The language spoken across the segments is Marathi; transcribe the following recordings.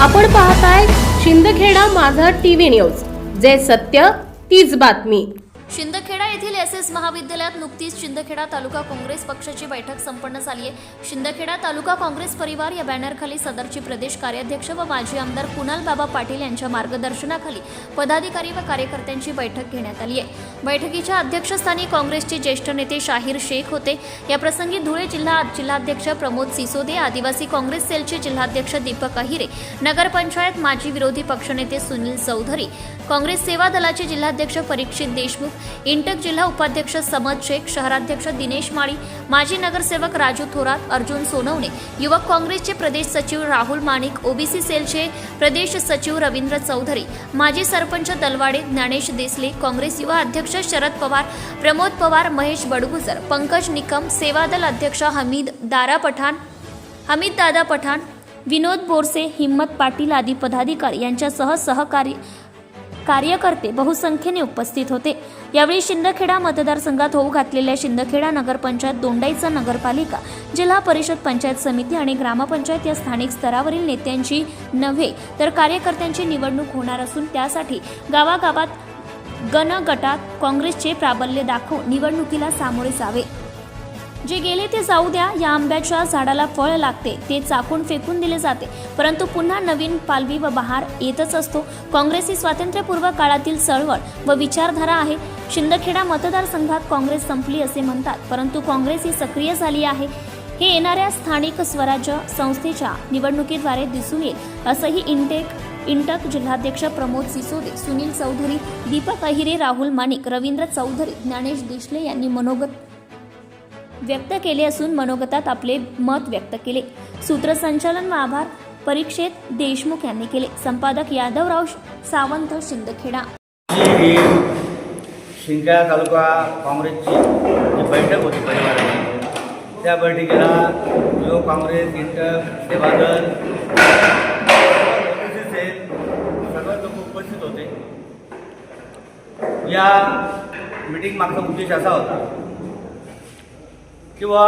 आपण पाहताय शिंदखेडा माझा टीव्ही न्यूज. जे सत्य तीच बातमी. शिंदखेडा येथील एस एस महाविद्यालयात नुकतीच शिंदखेडा तालुका काँग्रेस पक्षाची बैठक संपन्न झाली आहे. शिंदखेडा तालुका काँग्रेस परिवार या बॅनरखाली सदरचे प्रदेश कार्याध्यक्ष व माजी आमदार कुणाल बाबा पाटील यांच्या मार्गदर्शनाखाली पदाधिकारी व कार्यकर्त्यांची बैठक घेण्यात आली आहे. बैठकीच्या अध्यक्षस्थानी काँग्रेसचे ज्येष्ठ नेते शाहीर शेख होते. याप्रसंगी धुळे जिल्हा जिल्हाध्यक्ष प्रमोद सिसोदे आदिवासी काँग्रेस सेलचे जिल्हाध्यक्ष दीपक अहिरे नगरपंचायत माजी विरोधी पक्षनेते सुनील चौधरी काँग्रेस सेवा दलाचे जिल्हाध्यक्ष परीक्षित देशमुख इंटक जिल्हा उपाध्यक्ष समद शेख शहराध्यक्ष दिनेश माळी माजी नगरसेवक राजू थोरात अर्जुन सोनवणे युवक काँग्रेसचे प्रदेश सचिव राहुल माणिक ओबीसी सेलचे प्रदेश सचिव रवींद्र चौधरी माजी सरपंच दलवाडे ज्ञानेश देसले काँग्रेस युवा अध्यक्ष शरद पवार प्रमोद पवार महेश बडगुजर पंकज निकम सेवादल अध्यक्ष हमीद दारा पठाण हमीद दादा पठाण विनोद बोरसे हिम्मत पाटील आदी पदाधिकारी यांच्यासह सहकारी कार्यकर्ते बहुसंख्येने उपस्थित होते. यावेळी शिंदखेडा मतदारसंघात होऊ घातलेल्या शिंदखेडा नगरपंचायत दोंडाईचा नगरपालिका जिल्हा परिषद पंचायत समिती आणि ग्रामपंचायत या स्थानिक स्तरावरील नेत्यांची नव्हे तर कार्यकर्त्यांची निवडणूक होणार असून त्यासाठी गावागावात गण गटात काँग्रेसचे प्राबल्य दाखवून निवडणुकीला सामोरे जावे. जे गेले ते जाऊ द्या या आंब्याच्या झाडाला फळ लागते ते चाकून फेकून दिले जाते. परंतु पुन्हा नवीन पालवी व बहार येतच असतो. काँग्रेस ही स्वातंत्र्यपूर्व काळातील चळवळ व विचारधारा आहे. शिंदखेडा मतदारसंघात काँग्रेस संपली असे म्हणतात परंतु काँग्रेस ही सक्रिय झाली आहे. हे येणाऱ्या स्थानिक स्वराज्य संस्थेच्या निवडणुकीद्वारे दिसून येईल असंही इंटेक इंटक जिल्हाध्यक्ष प्रमोद सिसोदे सुनील चौधरी दीपक अहिरे राहुल माणिक रवींद्र चौधरी ज्ञानेश देशले यांनी मनोगत व्यक्त केले असून मनोगतात आपले मत व्यक्त केले. सूत्रसंचालन व आभार परीक्षेत देशमुख यांनी केले. संपादक यादवराव सावंत शिंदखेडा. शिंदखेडा तालुका काँग्रेसची जी बैठक होती परिवाराची त्या बैठकीला युवक काँग्रेस इंटक सेवादल सर्व लोक उपस्थित होते. या मिटिंग मागचा उद्देश असा होता किंवा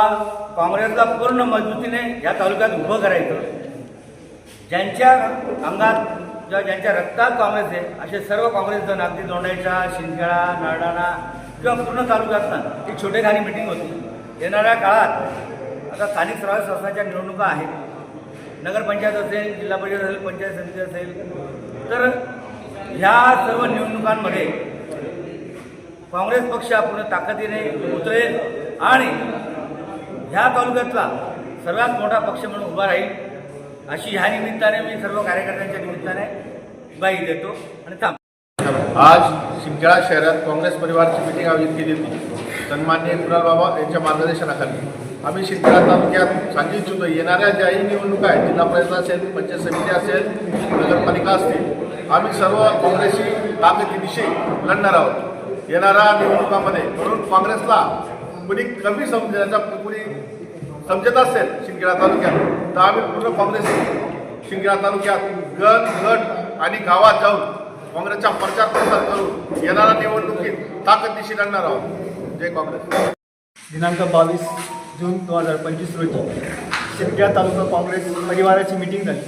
काँग्रेसला पूर्ण मजबूतीने या तालुक्यात उभं करायचं ज्यांच्या अंगात किंवा ज्यांच्या रक्तात काँग्रेस आहे असे सर्व काँग्रेस जण अगदी दोंडाईच्या नारडाणा किंवा पूर्ण तालुक्यातनं ही छोटेखानी मिटिंग होती. येणाऱ्या काळात आता स्थानिक स्वराज्य संस्थांच्या निवडणुका आहेत. नगरपंचायत असेल जिल्हा परिषद असेल पंचायत समिती असेल तर ह्या सर्व निवडणुकांमध्ये काँग्रेस पक्ष पूर्ण ताकदीने उतरेल आणि ह्या तालुक्यातला सर्वात मोठा पक्ष म्हणून उभा राहील अशी ह्या निमित्ताने मी सर्व कार्यकर्त्यांच्या निमित्ताने ग्वाही देतो आणि थांब. आज शिमखेडा शहरात काँग्रेस परिवारची मिटिंग आयोजित केली होती. सन्मान्य कुणाल बाबा यांच्या मार्गदर्शनाखाली. आम्ही शिमखेडा तालुक्यात सांगू इच्छितो येणाऱ्या ज्याही निवडणुका आहेत जिल्हा परिषद असेल पंचायत समिती असेल नगरपालिका असतील आम्ही सर्व काँग्रेसशी ताकदीनिशी लढणार आहोत. येणाऱ्या निवडणुकामध्ये म्हणून काँग्रेसला कुणी कमी समजण्याचा कुणी समजत असेल शिंदखेडा तालुक्यात तर आम्ही पूर्ण काँग्रेस शिंदखेडा तालुक्यात गट गट आणि गावात जाऊन काँग्रेसचा प्रचार प्रसार करून येणाऱ्या निवडणुकीत ताकदनिशी लढणार आहोत. जय काँग्रेस. दिनांक बावीस जून दोन हजार पंचवीस रोजी शिंदखेडा तालुका काँग्रेस परिवाराची मिटिंग झाली.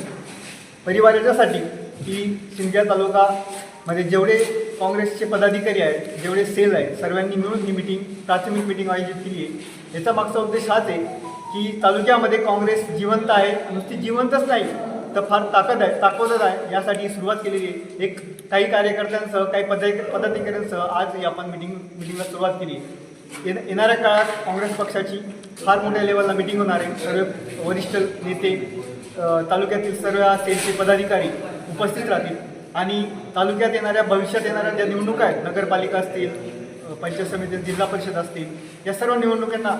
परिवार याच्यासाठी की शिंदखेडा तालुकामध्ये जेवढे काँग्रेसचे पदाधिकारी आहेत जेवढे सेल आहेत सर्वांनी मिळून ही मिटिंग प्राथमिक मिटिंग आयोजित केली आहे. याचा मागचा उद्देश हाच आहे की तालुक्यामध्ये काँग्रेस जिवंत आहे नुसती जिवंतच नाही तर फार ताकद आहे ताकदच आहे यासाठी सुरुवात केलेली आहे. एक काही कार्यकर्त्यांसह काही पदा पदाधिकाऱ्यांसह आज ही आपण मिटिंग मिटिंगला सुरुवात केली आहे. येण येणाऱ्या काळात काँग्रेस पक्षाची फार मोठ्या लेवलला मिटिंग होणार आहे. सर्व वरिष्ठ नेते तालुक्यातील सर्व सेलचे पदाधिकारी उपस्थित राहतील. आणि तालुक्यात येणाऱ्या भविष्यात येणाऱ्या ज्या निवडणुका आहेत नगरपालिका असतील पंचायत समिती जिल्हा परिषद असतील या सर्व निवडणुकांना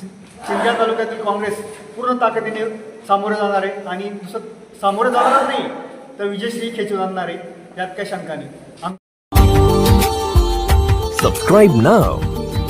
शि- तालुक्यातील काँग्रेस पूर्ण ताकदीने सामोरं जाणार आहे. आणि दुसरं सामोरं जाणार नाही तर विजयश्री खेचून आणणार आहे. यात काही शंका नाही. Subscribe Subscribe